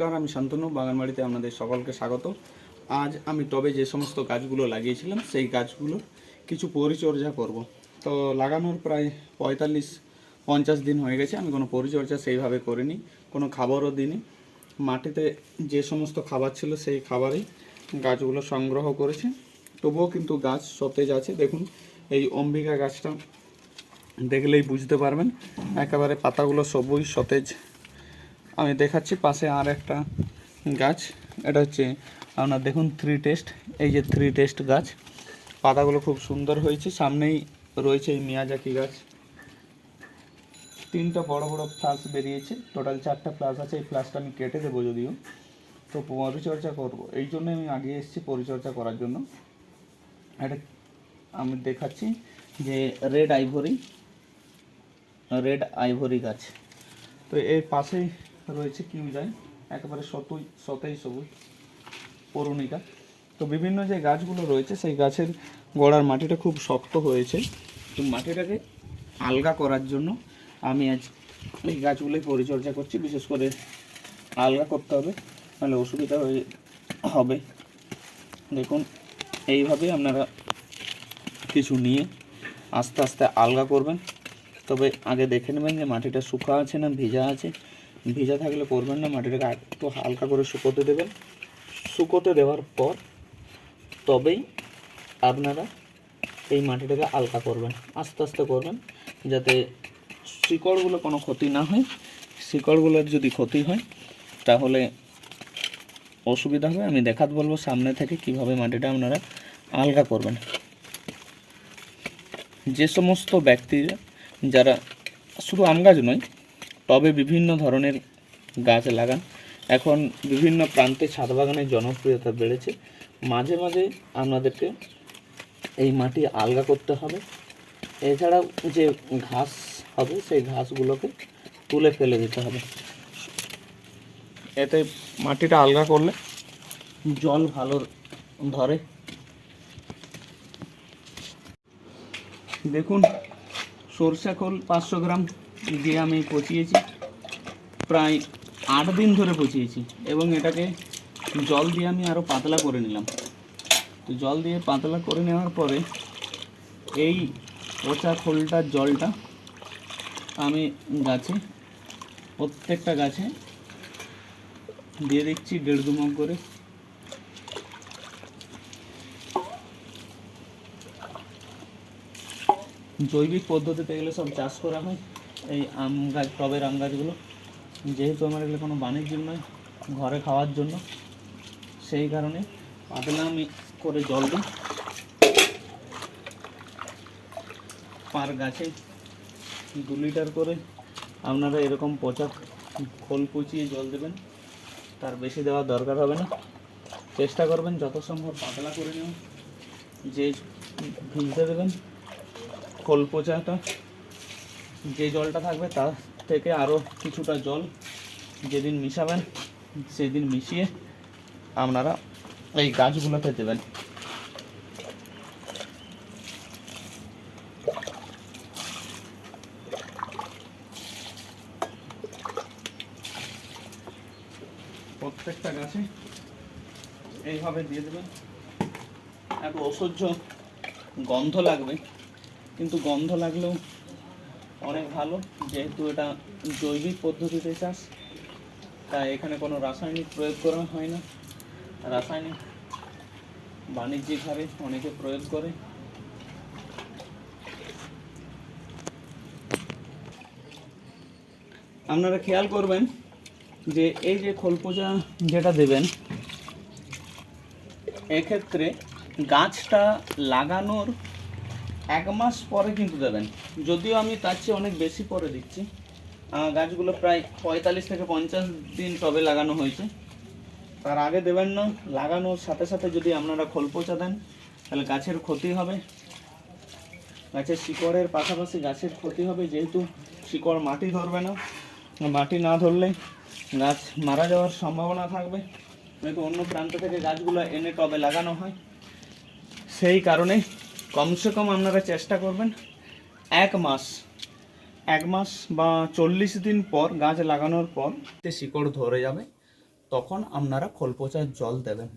নমস্কার, আমি শান্তনু, বাগানবাড়িতে আপনাদের সকলকে স্বাগত। আজ আমি টবে যে সমস্ত গাছগুলো লাগিয়েছিলাম, সেই গাছগুলোর কিছু পরিচর্যা করব। তো লাগানোর প্রায় পঁয়তাল্লিশ, পঞ্চাশ দিন হয়ে গেছে, আমি কোনো পরিচর্যা সেইভাবে করিনি, কোনো খাবারও দিইনি। মাটিতে যে সমস্ত খাবার ছিল, সেই খাবারেই গাছগুলো সংগ্রহ করেছি। তবুও কিন্তু গাছ সতেজ আছে। দেখুন, এই অম্বিকা গাছটা দেখলেই বুঝতে পারবেন, একেবারে পাতাগুলো সবুজ, সতেজ। আমি দেখাচ্ছি পাশে আর একটা গাছ। এটা হচ্ছে আপনার দেখুন থ্রি টেস্ট এই যে থ্রি টেস্ট গাছ। পাতাগুলো খুব সুন্দর হয়েছে। সামনেই রয়েছে এই মিয়াজাকি গাছ। তিনটা বড় বড় ফ্লাস বেরিয়েছে। টোটাল চারটা ফ্লাস আছে। এই ফ্লাসটা আমি কেটে দেবো যদিও। তো পরিচর্যা করব। এই জন্য আমি আগে এসেছি পরিচর্যা করার জন্য। এটা আমি দেখাচ্ছি যে রেড আইভরি রেড আইভরি গাছ। তো এর পাশেই রয়েছে কিউজাই একেবারে সতই, সতেই সবুজ পরুণিকা তো বিভিন্ন যে গাছগুলো রয়েছে, সেই গাছের গোড়ার মাটিটা খুব শক্ত হয়েছে। তো মাটিটাকে আলগা করার জন্য আমি আজ এই গাছগুলোই পরিচর্যা করছি। বিশেষ করে আলগা করতে হবে, নাহলে অসুবিধা হয়ে হবে। দেখুন এইভাবে আপনারা কিছু নিয়ে আস্তে আস্তে আলগা করবেন। তবে আগে দেখে নেবেন যে মাটিটা শুকা আছে না ভিজা আছে। ভিজা থাকলে করবেন না, মাটিটাকে একটু হালকা করে শুকোতে দেবেন। শুকোতে দেওয়ার পর তবেই আপনারা এই মাটিটাকে আলগা করবেন, আস্তে আস্তে করবেন, যাতে শিকড়গুলো কোনো ক্ষতি না হয়। শিকড়গুলোর যদি ক্ষতি হয়, তাহলে অসুবিধা হবে। আমি দেখাতে বলব সামনে থেকে কীভাবে মাটিটা আপনারা আলগা করবেন। যে সমস্ত ব্যক্তিরা, যারা শুধু আম গাছ নয় টবে বিভিন্ন ধরনের গাছ লাগান। এখন বিভিন্ন প্রান্তে ছাদ বাগানের জনপ্রিয়তা বেড়েছে। মাঝে মাঝে আপনাদেরকে এই মাটি আলগা করতে হবে। এছাড়াও যে ঘাস হবে, সেই ঘাসগুলোকে তুলে ফেলে দিতে হবে। এতে মাটিটা আলগা করলে জল ভালো ধরে। দেখুন, সরষে খোল পাঁচশো গ্রাম। দিয়ে আমি পচিয়েছি। প্রায় আট দিন ধরে পচিয়েছি এবং এটাকে জল দিয়ে আমি আরও পাতলা করে নিলাম। তো জল দিয়ে পাতলা করে নেওয়ার পরে এই পচা খোলটার জলটা আমি গাছে, প্রত্যেকটা গাছে দিয়ে দিচ্ছি দেড় দু মগ করে। জৈবিক পদ্ধতিতে এগুলো সব চাষ করা হয়। এই আম গাছ, টবের আম গাছগুলো। যেহেতু আমার এগুলো কোনো বাণিজ্য নয়, ঘরে খাওয়ার জন্য। সেই কারণে পাতলা আমি করে জল দিই। পার গাছে দু লিটার করে আপনারা এরকম পচা খোল পচিয়ে জল দেবেন। তার বেশি দেওয়ার দরকার হবে না। চেষ্টা করবেন যত সম্ভব পাতলা করে নেবেন যে ভিজতে দেবেন খোল পচাটা যে জলটা থাকবে তার থেকে আরও কিছুটা জল যেদিন মিশাবেন, সেদিন মিশিয়ে আপনারা এই গাছগুলোতে দেবেন প্রত্যেকটা গাছে এইভাবে দিয়ে দেবেন। এত অসহ্য গন্ধ লাগবে, কিন্তু গন্ধ লাগলেও অনেক ভালো, যেহেতু এটা জৈবিক পদ্ধতিতে চাষ, তাই এখানে কোনো রাসায়নিক প্রয়োগ করা হয় না। রাসায়নিক বাণিজ্যিক হারে অনেকে প্রয়োগ করে। আপনারা খেয়াল করবেন যে এই যে খোলপোজা যেটা দেবেন, এক্ষেত্রে গাছটা লাগানোর এক মাস পরে কিন্তু দেবেন। যদিও আমি তার চেয়ে অনেক বেশি পরে দিচ্ছি। গাছগুলো প্রায় পঁয়তাল্লিশ থেকে পঞ্চাশ দিন টবে লাগানো হয়েছে। তার আগে দেবেন না, লাগানোর সাথে সাথে যদি আপনারা খোল পচা দেন, তাহলে গাছের ক্ষতি হবে। গাছের শিকড়ের পাশাপাশি গাছের ক্ষতি হবে, যেহেতু শিকড় মাটি ধরবে না। মাটি না ধরলে গাছ মারা যাওয়ার সম্ভাবনা থাকবে। যেহেতু অন্য প্রান্ত থেকে গাছগুলো এনে টবে লাগানো হয়। সেই কারণে কমসে কম আপনারা চেষ্টা করবেন এক মাস এক মাস বা চল্লিশ দিন পর গাছ লাগানোর পর শিকড় ধরে যাবে, তখন আপনারা খোল পচার জল দেবেন।